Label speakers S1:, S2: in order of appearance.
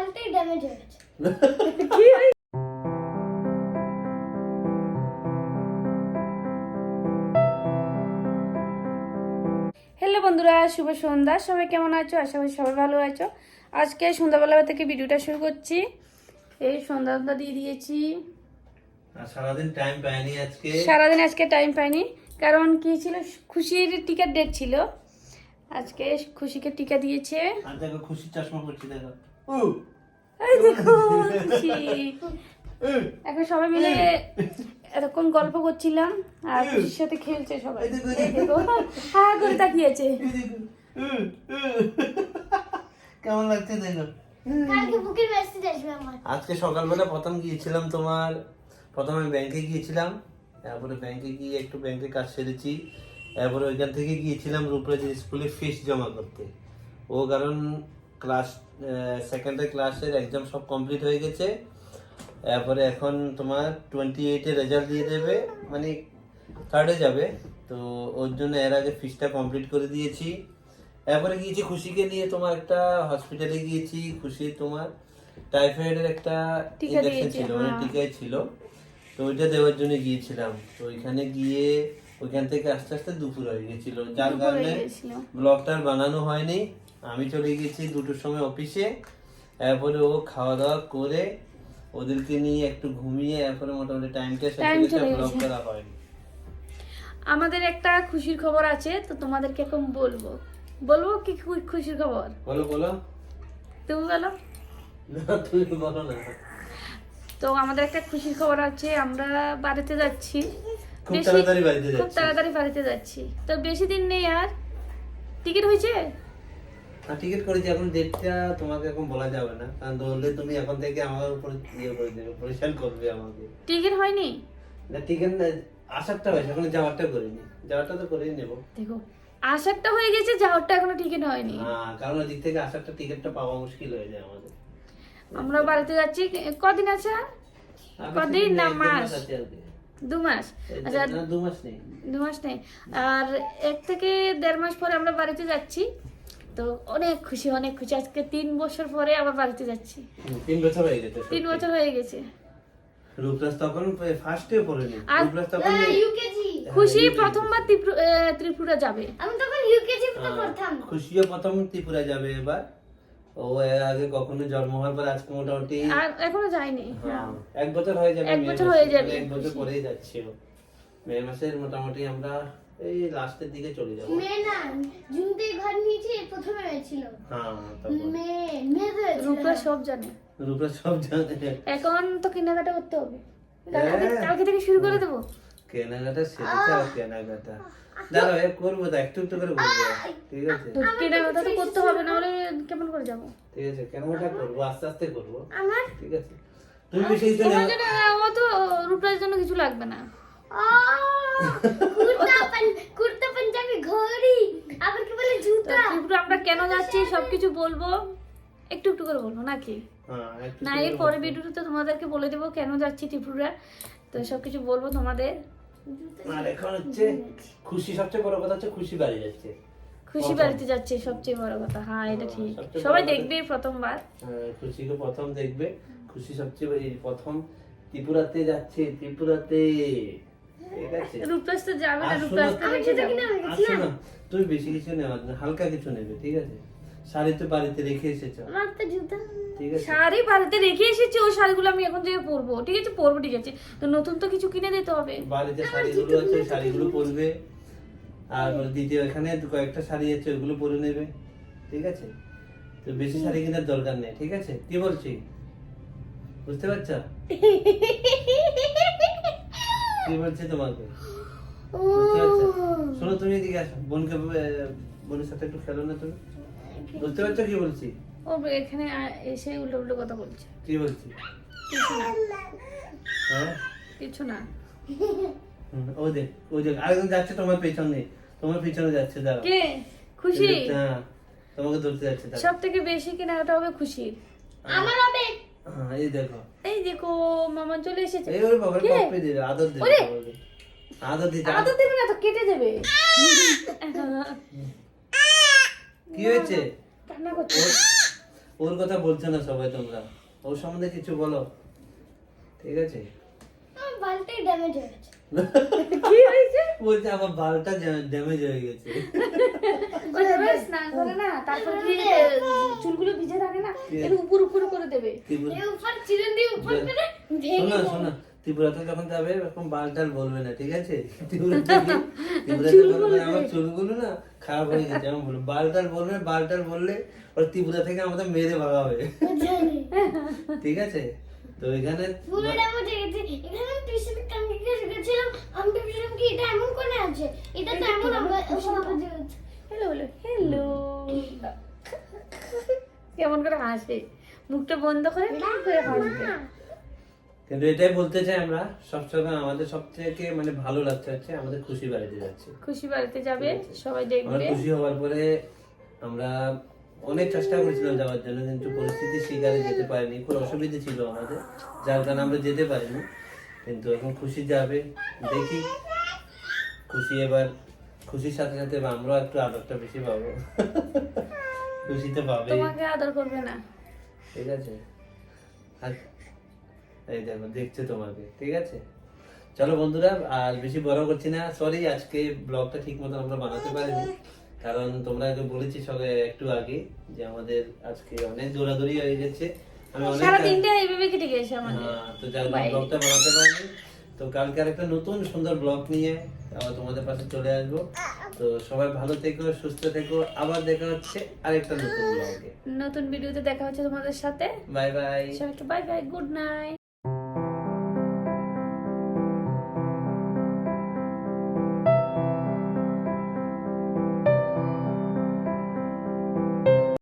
S1: মোবাইলটাই damage হয়ে গেছে।
S2: কি হ্যালো বন্ধুরা শুভ সন্ধ্যা। সবাই কেমন আছো? আশা করি সবাই ভালো আছো। আজকে সন্ধ্যাবেলা থেকে ভিডিওটা শুরু করছি। এই সন্ধ্যাটা দিয়ে দিয়েছি।
S3: আর সারাদিন টাইম পাইনি আজকে।
S2: সারাদিন আজকে টাইম পাইনি। কারণ কি ছিল? খুশির টিকার ডেট ছিল। আজকে খুশিকে টিকা দিয়েছে।
S3: আর দেখো খুশি চশমা পড়ছি দেখো।
S2: এই দেখো খুশি এখন সবাই মিলে এরকম গল্প করছিলাম আর খুশির সাথে খেলছে সবাই?
S3: এই দেখো,
S2: হা করে তাকিয়েছে।
S3: কেমন লাগছে দেখো? আজকে সকালবেলা প্রথম গিয়েছিলাম তোমার প্রথমে ব্যাংকে গিয়েছিলাম তারপরে ব্যাংকে গিয়ে একটু ব্যাংকে কাজ সেরেছি তারপরে ওইখান থেকে গিয়েছিলাম রূপরাজের স্কুলে ফিস জমা করতে। ও কারণ ক্লাস সেকেন্ডের ক্লাসের এক্সাম সব কমপ্লিট হয়ে গেছে। তারপরে এখন তোমার টোয়েন্টি এইটে রেজাল্ট দিয়ে দেবে মানে থার্ডে যাবে। তো ওর জন্য এর আগে ফিসটা কমপ্লিট করে দিয়েছি। এরপরে গিয়েছি খুশিকে নিয়ে তোমার একটা হসপিটালে গিয়েছি। খুশি তোমার টাইফয়েডের একটা ইনজেকশন ছিল মানে
S2: হ্যাঁ।
S3: টিকাই ছিল। তো ওইটা দেওয়ার জন্য গিয়েছিলাম। তো ওইখানে গিয়ে ওইখান থেকে আস্তে আস্তে দুপুর হয়ে গেছিল। যার কারণে ব্লগটা বানানো হয়নি। আমি চলে গেছি দুটোর সময় অফিসে। এরপরে ও খাওয়া দাওয়া করে ওদেরকে নিয়ে একটু ঘুমিয়ে এরপরে মোটামুটি টাইমটা শেষ
S2: Time
S3: গেছে
S2: চলে
S3: ব্লগ করা হয়নি।
S2: আমাদের একটা খুশির খবর আছে তো তোমাদেরকে এখন বলব। বলব কি খুশির খবর?
S3: বলো বলো।
S2: তুমি বলো।
S3: তুমি বলো না।
S2: তো আমাদের একটা খুশির খবর আছে আমরা বাড়িতে যাচ্ছি।
S3: খুব তাড়াতাড়ি বাড়িতে যাচ্ছি।
S2: তো বেশি দিন নেই আর। টিকিট হয়েছে?
S3: হ্যাঁ টিকিট করেছি এখন ডেটটা তোমাকে এখন বলা যাবে না। কারণ বললে তুমি এখন থেকে আমার উপর ইয়ে করে দেবে পরিশান করবে আমাকে।
S2: টিকিট হয়নি?
S3: না টিকিট না আসারটা হয়েছে এখন যাওয়ারটা করিনি। যাওয়ারটা তো করেই নেব।
S2: দেখো আসারটা হয়ে গেছে যাওয়ারটা এখনও টিকিট হয়নি।
S3: হ্যাঁ কারণ ওই দিক থেকে আসারটা টিকিটটা পাওয়া মুশকিল হয়ে যায় আমাদের।
S2: আমরা বাড়িতে যাচ্ছি কদিন আছে কদিন? না মাস? দু মাস। আচ্ছা
S3: দু মাস নেই।
S2: দু মাস নেই। আর এক থেকে দেড় মাস পরে আমরা বাড়িতে যাচ্ছি। তো অনেক খুশি অনেক খুশি। আজকে তিন বছর পরে আবার বাড়িতে যাচ্ছি।
S3: তিন বছর হয়ে গেছে
S2: তিন বছর হয়ে গেছে।
S3: রূপরাজ তখন ফার্স্টে পড়েনি। রূপরাজ তখন
S1: ইউকেজি
S2: খুশি
S3: হ্যাঁ,
S2: প্রথমবার ত্রিপুরা যাবে।
S1: আমি তখন ইউকেজি
S3: হ্যাঁ,
S1: পড়তাম।
S3: খুশিও প্রথম ত্রিপুরা যাবে এবার। ও এর আগে কখনো জন্ম হওয়ার পর আজকে মোটামুটি
S2: আর এখনও যায়নি।
S3: হ্যাঁ, এক বছর হয়ে যাবে
S2: এক বছর হয়ে যাবে।
S3: এক বছর পরেই যাচ্ছে ও। মে মাসের মোটামুটি আমরা এই লাস্টের দিকে চলে যাব।
S1: মে না জুনতে ঘর নিয়েছি প্রথমে হয়েছিল।
S3: হ্যাঁ
S1: মে মে
S2: রূপরা সব জানে।
S3: সব জানে।
S2: এখন তো কেনাকাটা করতে হবে। কালকে- থেকে শুরু করে দেবো।
S3: কেনাকাটা আর কেনাকাটা। দাঁড়াও এ করব তো একটু একটু করে করব ঠিক আছে?
S2: কেনাকাটা তো করতে হবে নাহলে কেমন করে যাব?
S3: ঠিক আছে কেনাকাটা করব আস্তে আস্তে করব।
S1: আমার
S3: ঠিক আছে? তুমি কিছু
S2: জন্য ও তো রূপরার জন্য কিছু লাগবে না।
S1: কুর্তা পাঞ্জাবি ঘড়ি। আবার কি বলে জুতা?
S2: ত্রিপুরা আমরা কেন যাচ্ছি সবকিছু বলব? একটু একটু করে বলব নাকি?
S3: হ্যাঁ
S2: না এর পরে ভিডিওতে তোমাদেরকে বলে দেবো কেন যাচ্ছি ত্রিপুরা। তো সবকিছু বলব তোমাদের।
S3: আর এখন হচ্ছে খুশি সবচেয়ে বড় কথা হচ্ছে খুশি বাড়ি যাচ্ছে।
S2: খুশি বাড়িতে যাচ্ছে সবচেয়ে বড় কথা। হ্যাঁ এটা ঠিক। সবাই দেখবে প্রথমবার।
S3: হ্যাঁ, খুশিকে প্রথম দেখবে। খুশি সবচেয়ে প্রথম ত্রিপুরাতে যাচ্ছে ত্রিপুরাতে। ঠিক আছে।
S2: রূপরাজ তো যাবে না
S3: আর
S2: রূপরাজ তো
S3: শোনো-
S2: রেখে যাবে।
S3: আর তুমি বেশি কিছু নেওয়া হালকা কিছু নেবে ঠিক আছে? শাড়ি তো বাড়িতে রেখে এসেছ।
S1: আমার তো জুতা।
S3: ঠিক আছে।
S2: শাড়ি বাড়িতে রেখে এসেছি ওই শাড়িগুলো আমি এখন থেকে পরবো। ঠিক আছে পরবো ঠিক আছে। তো নতুন তো কিছু কিনে দিতে হবে।
S3: বাড়িতে শাড়িগুলো আছে ওই শাড়িগুলো পরবে। আর দ্বিতীয় এখানে কয়েকটা শাড়ি আছে ওগুলো পরে নেবে। ঠিক আছে? তো বেশি শাড়ি কেনার দরকার নেই ঠিক আছে? কি বলছি? বুঝতে পারছ? কি বলছি তোমাকে? শোনো তুমি এদিকে আসো। বোনকে বোনের সাথে একটু খেলো না তুমি? বুঝতে পারছ কি বলছি?
S2: ও এখানে এসে উল্টো উল্টো কথা বলছে।
S3: কি বলছি?
S2: কিছু না।
S3: হ্যাঁ?
S2: কিছু না।
S3: হুম, ওই দেখ ওই দেখ আরেকজন যাচ্ছে তোমার পেছনে। তোমার পিছনে যাচ্ছে দাঁড়াও।
S2: কে? খুশি?
S3: হ্যাঁ তোমাকে ধরতে যাচ্ছে
S2: সব থেকে বেশি কেনাকাটা হবে খুশির।
S1: আমার হবে।
S3: হ্যাঁ এই দেখো।
S2: দেখো মামা চলে এসেছে।
S3: এই ওর বাবার
S2: কে?
S3: কপি দিবে আদর দিবে আদর
S2: আদর দেবে না তো কেটে দেবে।
S3: কি হয়েছে?
S2: কান্না করছে।
S3: ওর- কথা বলছো না সবাই তোমরা। ওর সম্বন্ধে কিছু বলো। ঠিক আছে?
S1: আমার বালতি ড্যামেজ হয়ে গেছে।
S2: কি হয়েছে?
S3: বলছে আমার বালটা ড্যামেজ হয়ে গেছে।
S2: ওই স্নান করে না তারপর কি চুলগুলো ভিজে থাকে না এর উপর উপর করে দেবে।
S1: উপর চিরুন দিয়ে উপর করে
S3: শোনা শোনা ত্রিপুরাতে যখন যাবে এরকম বালটাল বলবে না ঠিক আছে? ত্রিপুরাতে বলবে। আমার চুলগুলো না খারাপ হয়ে গেছে আমি বলব বালটাল বলবে বালটাল বললে ওর ত্রিপুরা থেকে আমাদের মেরে ভাগাবে। ঠিক আছে? তো এখানে
S1: এখানে আমি কি এটা এমন করে আছে? এটা তো এমন আমার সহজে হচ্ছে
S2: হ্যালো হ্যালো হ্যালো কেমন করে হাসে? মুখটা বন্ধ করে করে হাসবে।
S3: কিন্তু এটাই বলতে চাই আমরা সবসময় আমাদের সব থেকে মানে ভালো লাগছে হচ্ছে আমাদের খুশি বাড়িতে যাচ্ছে।
S2: খুশি বাড়িতে যাবে সবাই
S3: আমরা
S2: দেখবে
S3: খুশি হওয়ার পরে আমরা অনেক চেষ্টা করেছিলাম যাওয়ার জন্য কিন্তু পরিস্থিতির শিকারে যেতে পারিনি খুব অসুবিধা ছিল আমাদের যার কারণে আমরা যেতে পারিনি। কিন্তু এখন খুশি যাবে দেখি। খুশি এবার খুশির সাথে সাথে আমরাও একটু আদরটা বেশি পাবো। খুশি তো পাবে।
S2: তোমাকে আদর করবে না।
S3: ঠিক আছে। আর এই দেখো দেখছে তোমাকে ঠিক আছে? চলো বন্ধুরা আর বেশি বড় করছি না। সরি আজকে ব্লগটা ঠিক মতো আমরা বানাতে পারিনি। কারণ তোমরা তো বলেছি সবে একটু আগে যে আমাদের আজকে অনেক দৌড়াদৌড়ি হয়ে গেছে। আমি অনেক
S2: সারা দিনটা এইভাবে কেটে গেছে আমাদের।
S3: হ্যাঁ, তো যার ব্লগটা বানাতে পারিনি। তো কালকে আরেকটা নতুন সুন্দর ব্লগ নিয়ে আবার তোমাদের পাশে চলে আসব। তো সবাই ভালো থেকো সুস্থ থেকো আবার দেখা হচ্ছে আরেকটা নতুন ব্লগে
S2: নতুন ভিডিওতে দেখা হচ্ছে তোমাদের সাথে।
S3: Bye bye.
S2: সবাইকে বাই বাই গুড নাইট